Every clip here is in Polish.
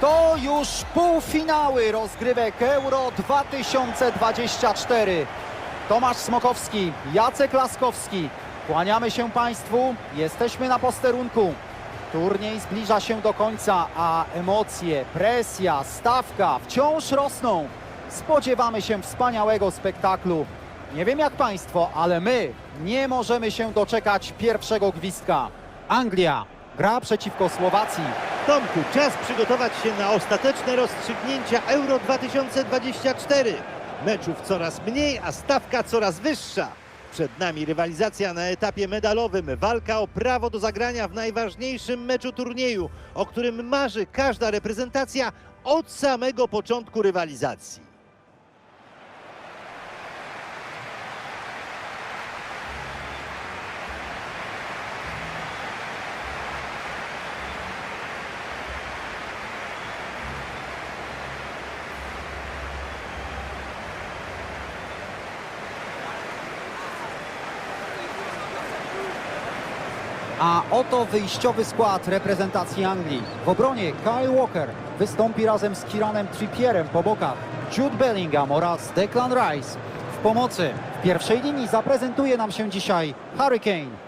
To już półfinały rozgrywek Euro 2024. Tomasz Smokowski, Jacek Laskowski. Kłaniamy się Państwu, jesteśmy na posterunku. Turniej zbliża się do końca, a emocje, presja, stawka wciąż rosną. Spodziewamy się wspaniałego spektaklu. Nie wiem jak Państwo, ale my nie możemy się doczekać pierwszego gwizdka. Anglia gra przeciwko Słowacji. Tomku, czas przygotować się na ostateczne rozstrzygnięcia Euro 2024. Meczów coraz mniej, a stawka coraz wyższa. Przed nami rywalizacja na etapie medalowym, walka o prawo do zagrania w najważniejszym meczu turnieju, o którym marzy każda reprezentacja od samego początku rywalizacji. A oto wyjściowy skład reprezentacji Anglii. W obronie Kyle Walker wystąpi razem z Kiranem Trippierem po bokach. Jude Bellingham oraz Declan Rice w pomocy. W pierwszej linii zaprezentuje nam się dzisiaj Harry Kane.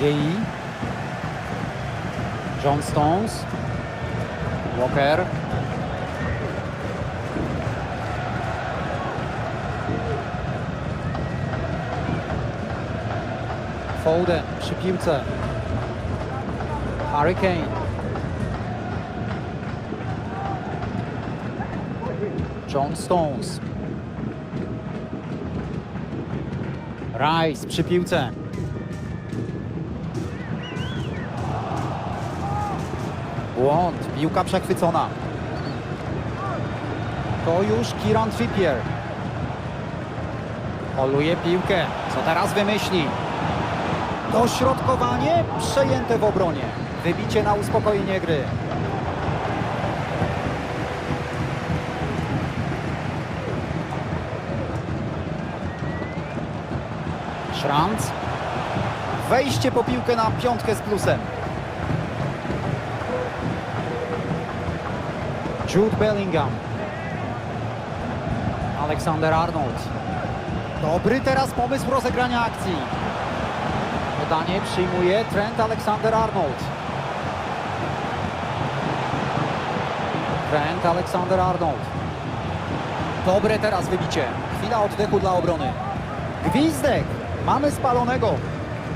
Gei. John Stones. Walker. Foden przy piłce. Harry Kane. John Stones. Rice przy piłce. Błąd, piłka przechwycona. To już Kieran Trippier. Poluje piłkę. Co teraz wymyśli? Dośrodkowanie przejęte w obronie. Wybicie na uspokojenie gry. Szranc. Wejście po piłkę na piątkę z plusem. Jude Bellingham. Aleksander Arnold. Dobry teraz pomysł rozegrania akcji. Podanie przyjmuje Trent Alexander Arnold. Trent Alexander Arnold. Dobre teraz wybicie. Chwila oddechu dla obrony. Gwizdek. Mamy spalonego.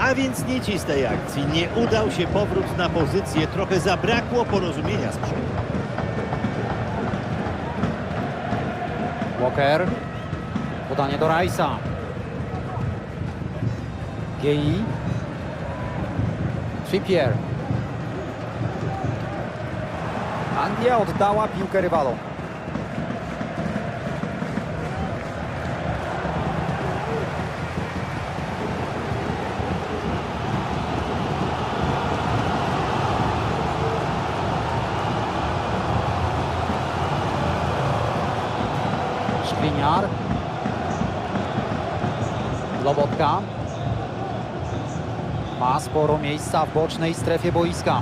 A więc nic z tej akcji. Nie udał się powrót na pozycję. Trochę zabrakło porozumienia z przodu. Walker. Podanie do Rice'a. Gei. Trippier. Anglia oddała piłkę rywalom. Ma sporo miejsca w bocznej strefie boiska.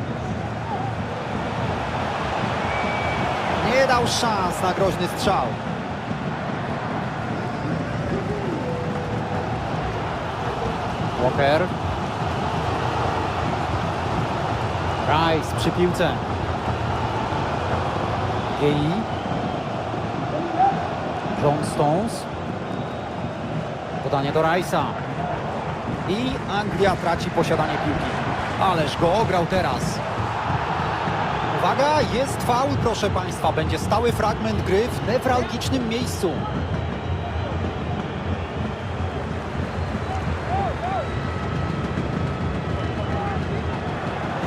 Nie dał szans na groźny strzał. Walker. Rice przy piłce. Gei. John Stones. Podanie do Rice'a. I Anglia traci posiadanie piłki. Ależ go ograł teraz. Uwaga, jest faul, proszę Państwa. Będzie stały fragment gry w newralgicznym miejscu.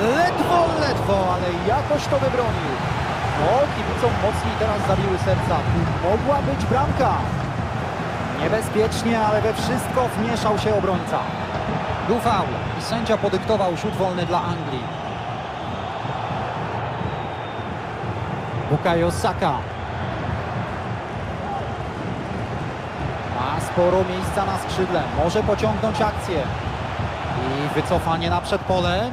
Ledwo, ledwo, ale jakoś to wybronił. No, kibicom mocniej teraz zabiły serca. Mogła być bramka. Niebezpiecznie, ale we wszystko wmieszał się obrońca. Był faul i sędzia podyktował rzut wolny dla Anglii. Bukayo Saka. Ma sporo miejsca na skrzydle. Może pociągnąć akcję. I wycofanie na przedpole.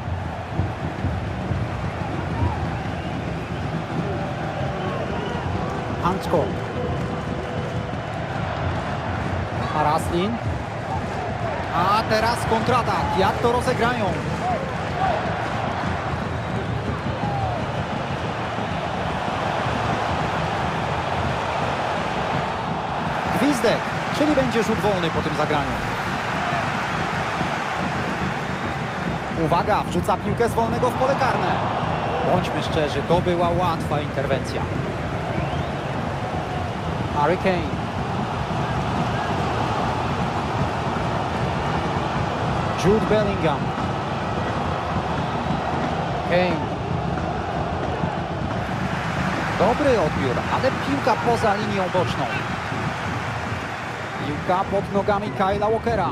Hanczko. Haraslin. A teraz kontratak. Jak to rozegrają? Gwizdek, czyli będzie rzut wolny po tym zagraniu. Uwaga, wrzuca piłkę z wolnego w pole karne. Bądźmy szczerzy, to była łatwa interwencja. Harry Jude Bellingham. Kane. Dobry odbiór, ale piłka poza linią boczną. Piłka pod nogami Kyla Walkera.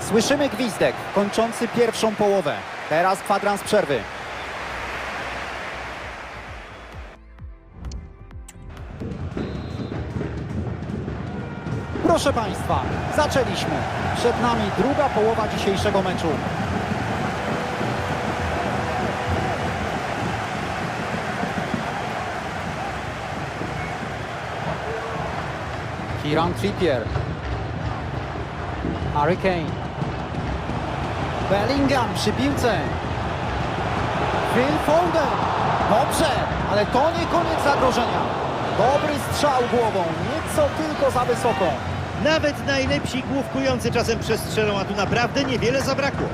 Słyszymy gwizdek kończący pierwszą połowę. Teraz kwadrans przerwy. Proszę Państwa, zaczęliśmy. Przed nami druga połowa dzisiejszego meczu. Kieran Trippier. Harry Kane. Bellingham przy piłce. Phil Foden. Dobrze, ale to nie koniec zagrożenia. Dobry strzał głową, nieco tylko za wysoko. Nawet najlepsi główkujący czasem przestrzelą, a tu naprawdę niewiele zabrakło.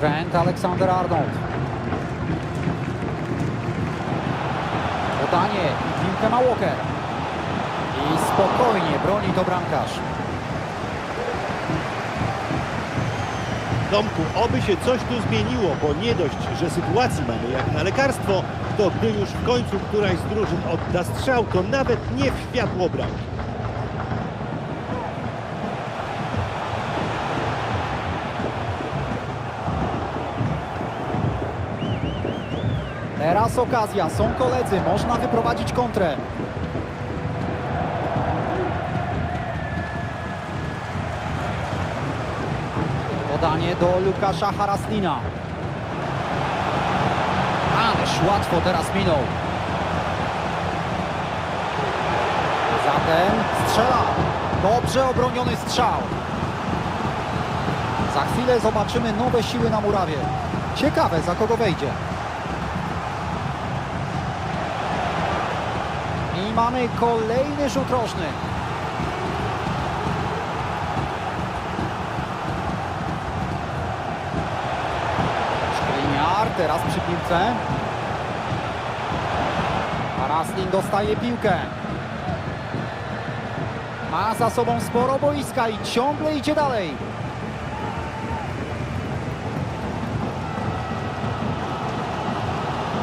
Trent Alexander-Arnold. Podanie piłkę ma Walker. Spokojnie broni to bramkarz. Tomku, oby się coś tu zmieniło, bo nie dość, że sytuacji mamy jak na lekarstwo, to gdy już w końcu któraś z drużyn odda strzał, to nawet nie w światło bramki. Teraz okazja, są koledzy, można wyprowadzić kontrę. Podanie do Lukasza Haraslina. Ależ łatwo teraz minął. Zatem strzela. Dobrze obroniony strzał. Za chwilę zobaczymy nowe siły na murawie. Ciekawe, za kogo wejdzie. I mamy kolejny rzut rożny. Teraz przy piłce. Haraslin dostaje piłkę. Ma za sobą sporo boiska i ciągle idzie dalej.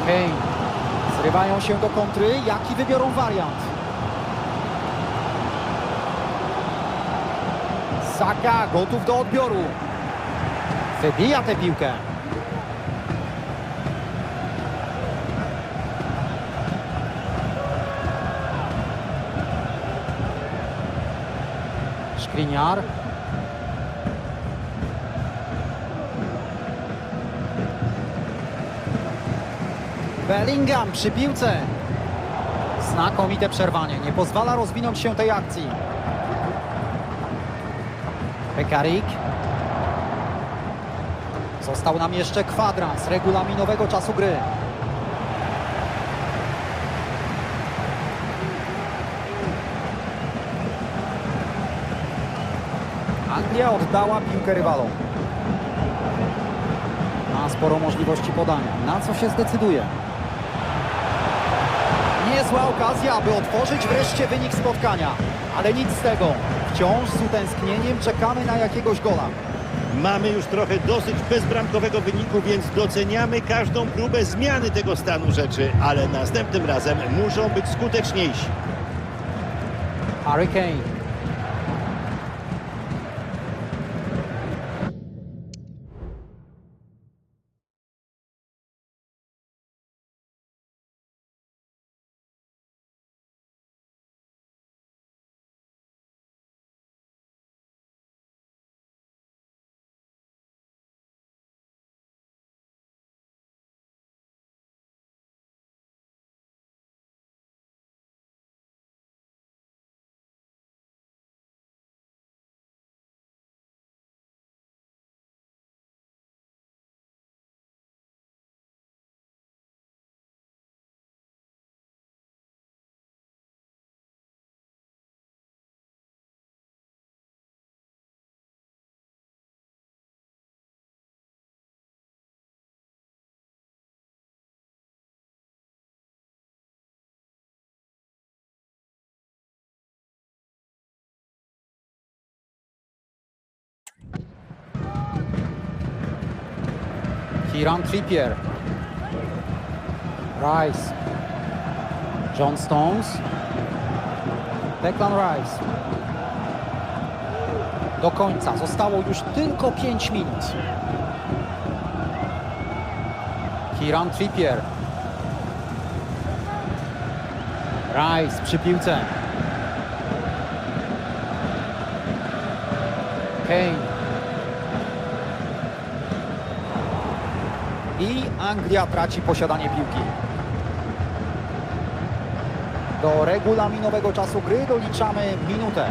Kane. Zrywają się do kontry. Jaki wybiorą wariant? Saka gotów do odbioru. Wybija tę piłkę. Skriniar. Bellingham przy piłce. Znakomite przerwanie. Nie pozwala rozwinąć się tej akcji. Pekarik. Został nam jeszcze kwadrans regulaminowego czasu gry. Anglia oddała piłkę rywalom. Ma sporo możliwości podania. Na co się zdecyduje? Niezła okazja, aby otworzyć wreszcie wynik spotkania. Ale nic z tego. Wciąż z utęsknieniem czekamy na jakiegoś gola. Mamy już trochę dosyć bezbramkowego wyniku, więc doceniamy każdą próbę zmiany tego stanu rzeczy, ale następnym razem muszą być skuteczniejsi. Harry Kieran Trippier. Rice. John Stones. Declan Rice. Do końca. Zostało już tylko 5 minut. Kieran Trippier. Rice przy piłce. Kane. I Anglia traci posiadanie piłki. Do regulaminowego czasu gry doliczamy minutę.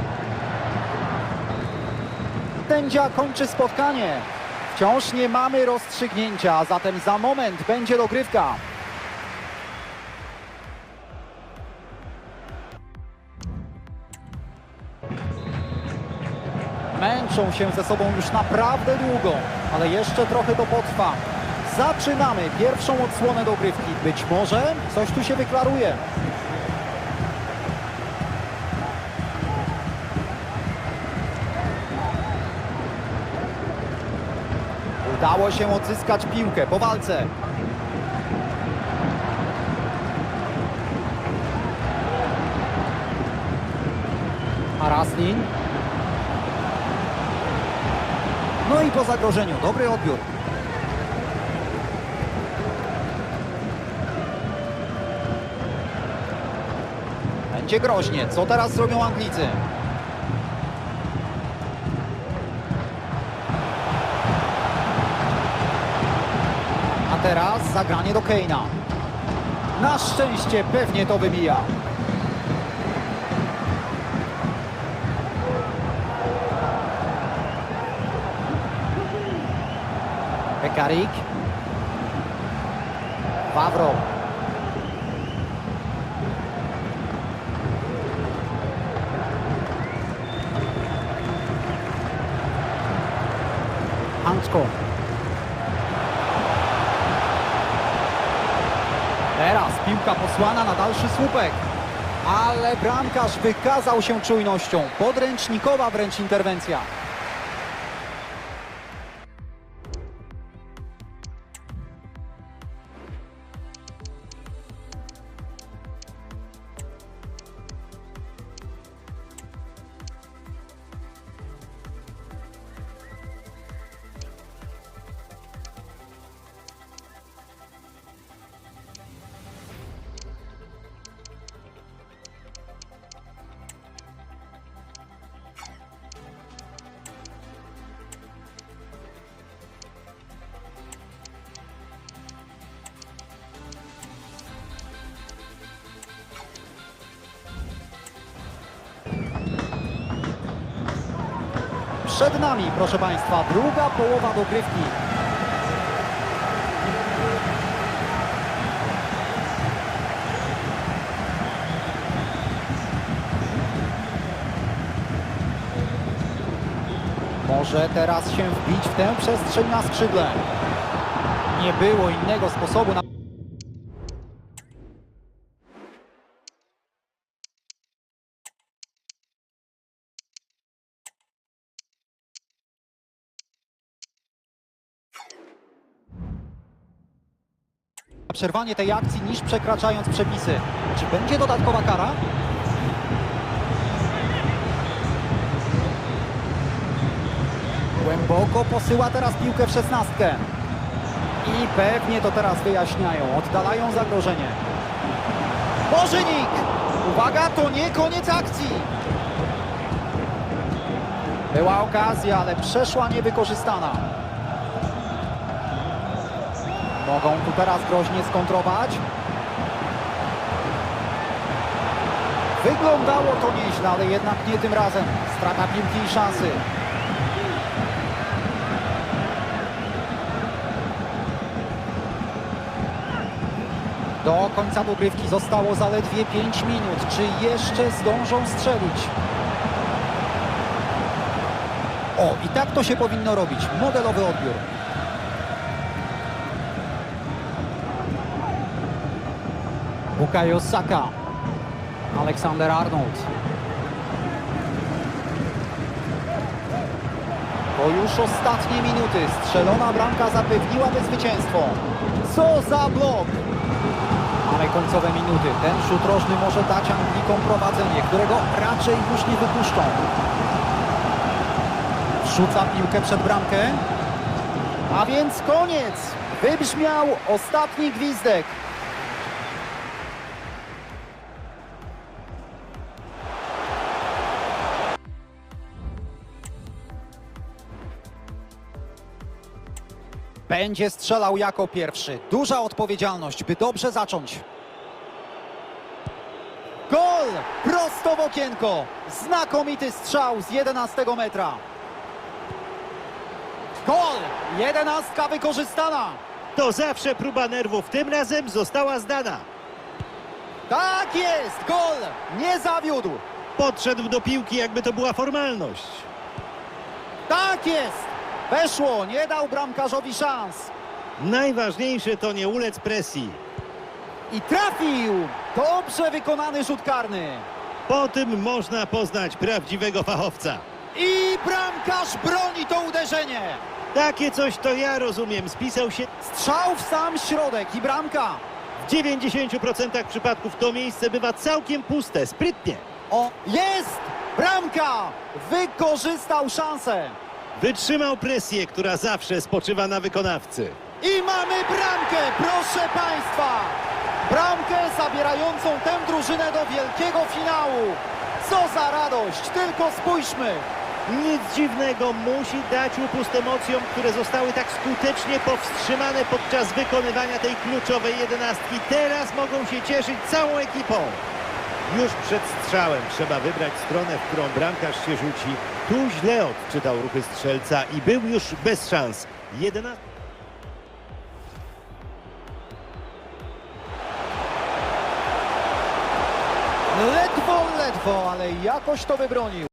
Sędzia kończy spotkanie. Wciąż nie mamy rozstrzygnięcia, zatem za moment będzie dogrywka. Męczą się ze sobą już naprawdę długo, ale jeszcze trochę to potrwa. Zaczynamy pierwszą odsłonę dogrywki. Być może coś tu się wyklaruje. Udało się odzyskać piłkę po walce. Haraslin. No i po zagrożeniu. Dobry odbiór. Będzie groźnie. Co teraz zrobią Anglicy? A teraz zagranie do Keina. Na szczęście pewnie to wybija. Pekarik. Wawro. Hansko. Teraz piłka posłana na dalszy słupek. Ale bramkarz wykazał się czujnością. Podręcznikowa wręcz interwencja. Przed nami, proszę Państwa, druga połowa dogrywki. Może teraz się wbić w tę przestrzeń na skrzydle. Nie było innego sposobu na... przerwanie tej akcji niż przekraczając przepisy. Czy będzie dodatkowa kara? Głęboko posyła teraz piłkę w szesnastkę. I pewnie to teraz wyjaśniają, oddalają zagrożenie. Bożynik! Uwaga, to nie koniec akcji! Była okazja, ale przeszła niewykorzystana. Mogą tu teraz groźnie skontrować. Wyglądało to nieźle, ale jednak nie tym razem. Strata piłki i szansy. Do końca dogrywki zostało zaledwie 5 minut. Czy jeszcze zdążą strzelić? O, i tak to się powinno robić. Modelowy odbiór. Bukayo Saka. Aleksander Arnold. To już ostatnie minuty. Strzelona bramka zapewniłaby zwycięstwo. Co za blok! Mamy końcowe minuty. Ten rzut rożny może dać Anglikom prowadzenie, którego raczej już nie wypuszczą. Wrzuca piłkę przed bramkę. A więc koniec! Wybrzmiał ostatni gwizdek. Będzie strzelał jako pierwszy. Duża odpowiedzialność, by dobrze zacząć. Gol! Prosto w okienko. Znakomity strzał z 11 metra. Gol! Jedenastka wykorzystana. To zawsze próba nerwów, tym razem została zdana. Tak jest! Gol! Nie zawiódł. Podszedł do piłki, jakby to była formalność. Tak jest! Weszło, nie dał bramkarzowi szans. Najważniejsze to nie ulec presji. I trafił! Dobrze wykonany rzut karny. Po tym można poznać prawdziwego fachowca. I bramkarz broni to uderzenie. Takie coś to ja rozumiem. Spisał się Strzał w sam środek i bramka. w 90% przypadków. To miejsce bywa całkiem puste, sprytnie. O, jest! Bramka! Wykorzystał szansę. Wytrzymał presję, która zawsze spoczywa na wykonawcy. I mamy bramkę, proszę Państwa! Bramkę zabierającą tę drużynę do wielkiego finału. Co za radość, tylko spójrzmy. Nic dziwnego, musi dać upust emocjom, które zostały tak skutecznie powstrzymane podczas wykonywania tej kluczowej jedenastki. Teraz mogą się cieszyć całą ekipą. Już przed strzałem trzeba wybrać stronę, w którą bramkarz się rzuci. Tu źle odczytał ruchy strzelca i był już bez szans. 11... Ledwo, ledwo, ale jakoś to wybronił.